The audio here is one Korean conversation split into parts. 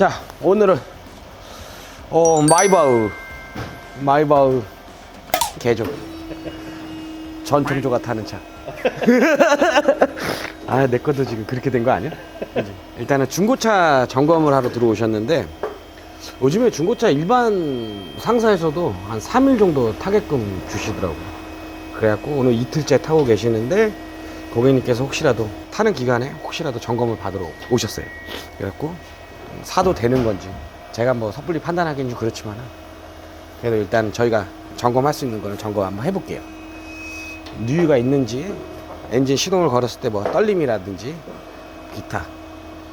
자, 오늘은 어 마이바흐 마이바흐 개조 전통조가 타는 차. 아, 내 것도 지금 그렇게 된 거 아니야? 일단은 중고차 점검을 하러 들어오셨는데 요즘에 중고차 일반 상사에서도 한 3일 정도 타게끔 주시더라고요. 그래갖고 오늘 이틀째 타고 계시는데 고객님께서 혹시라도 타는 기간에 혹시라도 점검을 받으러 오셨어요. 그래갖고 사도 되는 건지 제가 뭐 섣불리 판단하기는 좀 그렇지만 그래도 일단 저희가 점검할 수 있는 거는 점검 한번 해볼게요. 누유가 있는지 엔진 시동을 걸었을 때 뭐 떨림이라든지 기타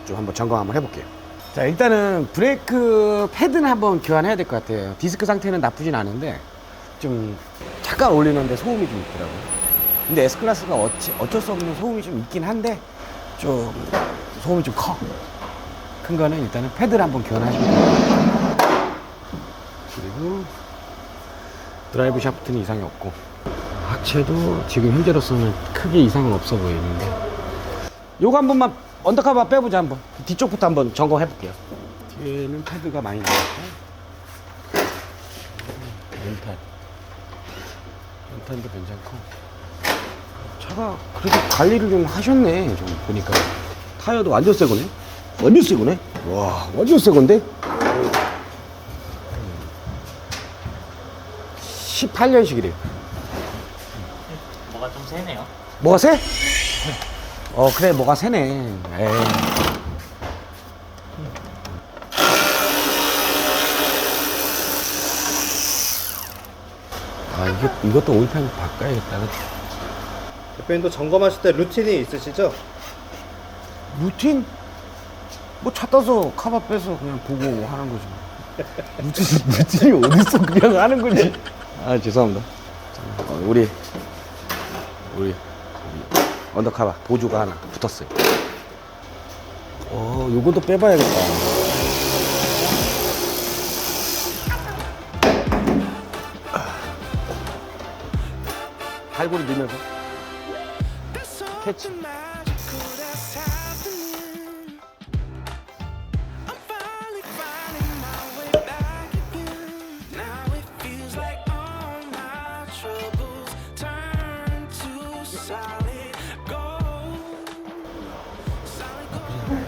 좀 한번 점검 한번 해볼게요. 자 일단은 브레이크 패드는 한번 교환해야 될 것 같아요. 디스크 상태는 나쁘진 않은데 좀 잠깐 올리는데 소음이 좀 있더라고요. 근데 S 클래스가 어찌, 어쩔 수 없는 소음이 좀 있긴 한데 좀 소음이 좀 커. 큰 거는 일단은 패드를 한번 교환하시면 돼요. 그리고 드라이브 샤프트는 이상이 없고 하체도 지금 현재로서는 크게 이상은 없어 보이는데. 요거 한 번만 언더커버 빼보자 한번. 뒤쪽부터 한번 점검해 볼게요. 뒤에는 패드가 많이 나왔고. 렌탈 렌탈도 괜찮고. 차가 그래도 관리를 좀 하셨네 좀 보니까. 타이어도 완전 새 거네 완전 새 거네 와 완전 새 건데 18년식이래요 뭐가 좀 세네요. 뭐가 세? 어 그래 뭐가 세네 에이. 아 이게 이것도 오일팬 바꿔야겠다? 대표님도 점검하실 때 루틴이 있으시죠? 루틴? 뭐차 떠서 카바 빼서 그냥 보고 하는 거지 뭐. 루틴, 루틴이 어딨어? 그냥 하는 거지. 아 죄송합니다. 자, 어, 우리 우리 우리 언더카바 보조가 하나 붙었어요. 어 요것도 빼봐야겠다. 갈고리 넣으면서? 캐치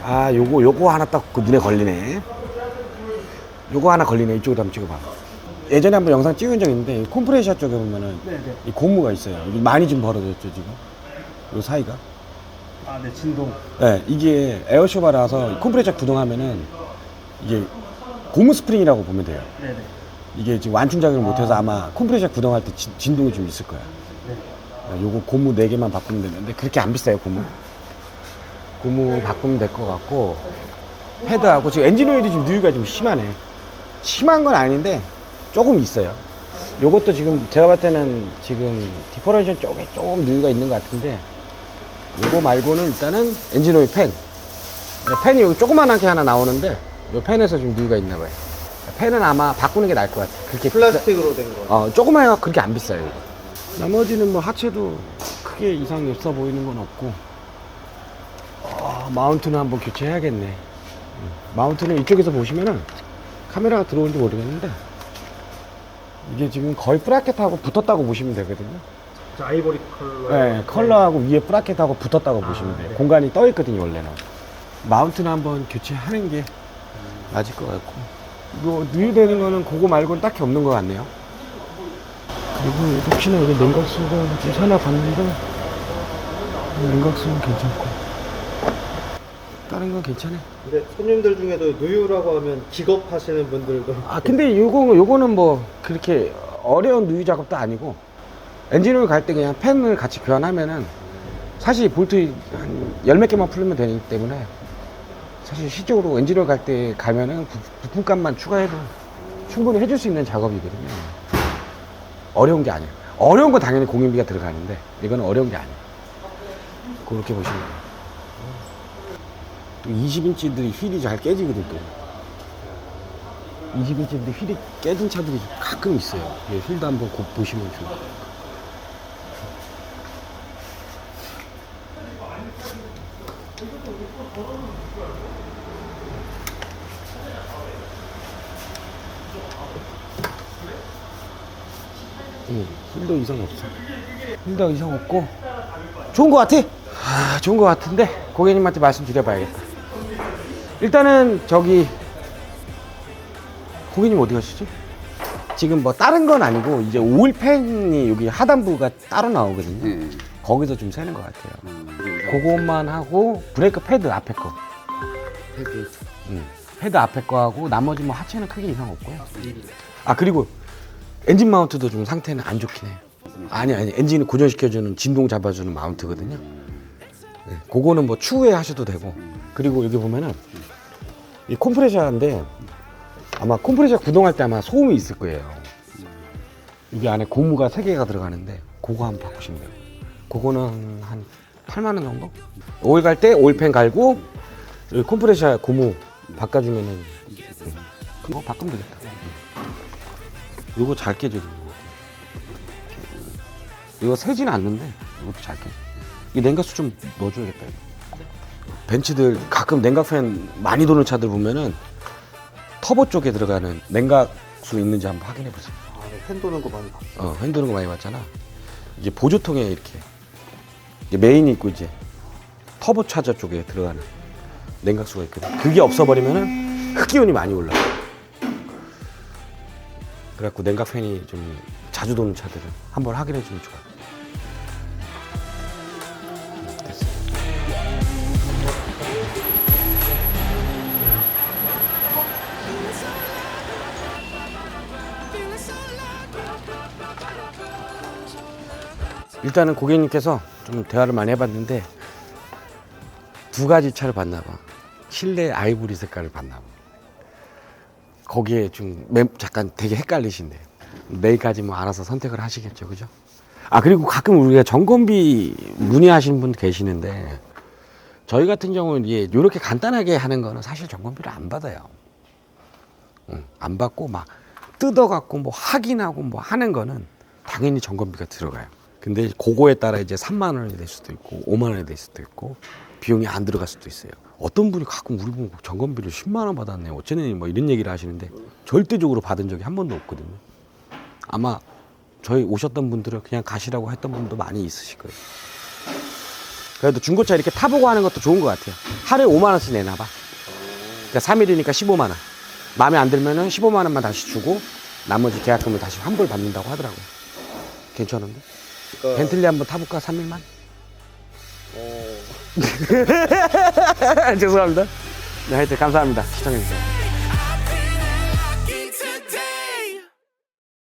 아 요거 요거 하나 딱 그 눈에 걸리네. 요거 하나 걸리네. 이쪽으로 한번 찍어봐. 예전에 한번 영상 찍은 적 있는데 이 콤프레셔 쪽에 보면은 이 고무가 있어요. 이게 많이 좀 벌어졌죠 지금? 요 사이가? 아, 네, 진동. 네, 이게 에어쇼바라서 콤프레셔 구동하면은 이게 고무 스프링이라고 보면 돼요. 네 네. 이게 지금 완충 작용을 못해서 아마 컴프레셔 구동할 때 진, 진동이 좀 있을 거야. 아, 요거 고무 4개만 바꾸면 되는데 그렇게 안 비싸요, 고무. 고무 바꾸면 될 것 같고 패드하고 지금 엔진 오일이 좀 누유가 좀 심하네. 심한 건 아닌데 조금 있어요. 요것도 지금 제가 봤을 때는 지금 디퍼런션 쪽에 조금 누유가 있는 것 같은데 요거 말고는 일단은 엔진 오일 팬. 네, 팬이 여기 조그만하게 하나 나오는데 요 팬에서 좀 누유가 있나 봐요. 팬은 아마 바꾸는 게 나을 것 같아. 그렇게 플라스틱으로 된 거. 어, 조그마해가 그렇게 안 비싸요, 이거. 나머지는 뭐 하체도 크게 이상이 없어 보이는 건 없고. 어, 마운트는 한번 교체해야겠네. 음, 마운트는 이쪽에서 보시면은 카메라가 들어온지 모르겠는데 이게 지금 거의 브라켓하고 붙었다고 보시면 되거든요. 저 아이보리 컬러. 네, 컬러하고 위에 브라켓하고 붙었다고 보시면 돼요. 네. 공간이 떠 있거든요, 원래는. 마운트는 한번 교체하는 게 맞을 것 같고. 이거 누유되는 거는 그거 말고는 딱히 없는 것 같네요. 그리고 혹시나 이거 냉각수가 좀 사나 봤는데 냉각수는 괜찮고 다른 건 괜찮아. 근데 손님들 중에도 누유라고 하면 기겁하시는 분들도. 아 근데 요거 요거는 뭐 그렇게 어려운 누유 작업도 아니고 엔진오일 갈 때 그냥 팬을 같이 교환하면은 사실 볼트 한 열 몇 개만 풀면 되기 때문에 사실 실적으로 엔진오일 갈 때 가면은 부- 부품값만 추가해도 충분히 해줄 수 있는 작업이거든요. 어려운 게 아니에요. 어려운 건 당연히 공인비가 들어가는데 이거는 어려운 게 아니에요. 그렇게 보시면 돼요. 20인치들이 휠이 잘 깨지거든 또 20인치인데 휠이 깨진 차들이 가끔 있어요. 예, 휠도 한번 곧 보시면 좋을 것 같아요 예, 휠도 이상 없어. 휠도 이상 없고 좋은 것 같아. 아, 좋은 것 같은데 고객님한테 말씀드려봐야겠다. 일단은 저기 고객님 어디 가시지? 지금 뭐 다른 건 아니고 이제 오일팬이 여기 하단부가 따로 나오거든요. 네. 거기서 좀 새는 것 같아요. 음, 그것만 하고 브레이크 패드 앞에 거. 헤드. 응. 패드 앞에 거 하고 나머지 뭐 하체는 크게 이상 없고요. 아 그리고 엔진 마운트도 좀 상태는 안 좋긴 해요. 아니 아니 엔진을 고정시켜주는 진동 잡아주는 마운트거든요. 네, 그거는 뭐 추후에 하셔도 되고 그리고 여기 보면은 이 컴프레셔인데 아마 컴프레셔 구동할 때 아마 소음이 있을 거예요. 여기 안에 고무가 세 개가 들어가는데 그거 한번 바꾸시면 돼요. 그거는 한 8만 원 정도? 오일 갈 때 오일팬 갈고 여기 컴프레셔 고무 바꿔주면은 그거 바꾸면 되겠다. 이거 잘 깨져. 이거 새진 않는데 이것도 잘 깨져. 이 냉각수 좀 넣어줘야겠다. 이거. 벤츠들 가끔 냉각팬 많이 도는 차들 보면은 터보 쪽에 들어가는 냉각수 있는지 한번 확인해 보세요. 아, 네, 팬 도는 거 많이 봤어. 어, 팬 도는 거 많이 봤잖아. 이게 보조통에 이렇게 이제 메인이 있고 이제 터보 차저 쪽에 들어가는 냉각수가 있거든. 그게 없어버리면은 흡기온이 많이 올라. 그래갖고 냉각 팬이 좀 자주 도는 차들은 한번 확인해 주면 좋아. 일단은 고객님께서 좀 대화를 많이 해봤는데 두 가지 차를 봤나 봐. 실내 아이보리 색깔을 봤나 봐. 거기에 좀 매- 잠깐 되게 헷갈리신데 내일까지 뭐 알아서 선택을 하시겠죠, 그죠? 아 그리고 가끔 우리가 점검비 문의하시는 분 계시는데 저희 같은 경우는 이게 이렇게 간단하게 하는 거는 사실 점검비를 안 받아요. 응, 안 받고 막 뜯어갖고 뭐 확인하고 뭐 하는 거는 당연히 점검비가 들어가요. 근데 그거에 따라 이제 3만 원이 될 수도 있고 5만 원이 될 수도 있고 비용이 안 들어갈 수도 있어요. 어떤 분이 가끔 우리 보고 점검비를 10만 원 받았네. 어쩌니 뭐 이런 얘기를 하시는데 절대적으로 받은 적이 한 번도 없거든요. 아마 저희 오셨던 분들은 그냥 가시라고 했던 분도 많이 있으실 거예요. 그래도 중고차 이렇게 타보고 하는 것도 좋은 것 같아요. 하루에 5만 원씩 내나 봐. 그러니까 3일이니까 15만 원. 마음에 안 들면은 15만 원만 다시 주고 나머지 계약금을 다시 환불 받는다고 하더라고요. 괜찮은데? 그러니까, 벤틀리 한번 타볼까? 3일만? 어, 죄송합니다. 네, 하여튼 감사합니다. 시청해주세요.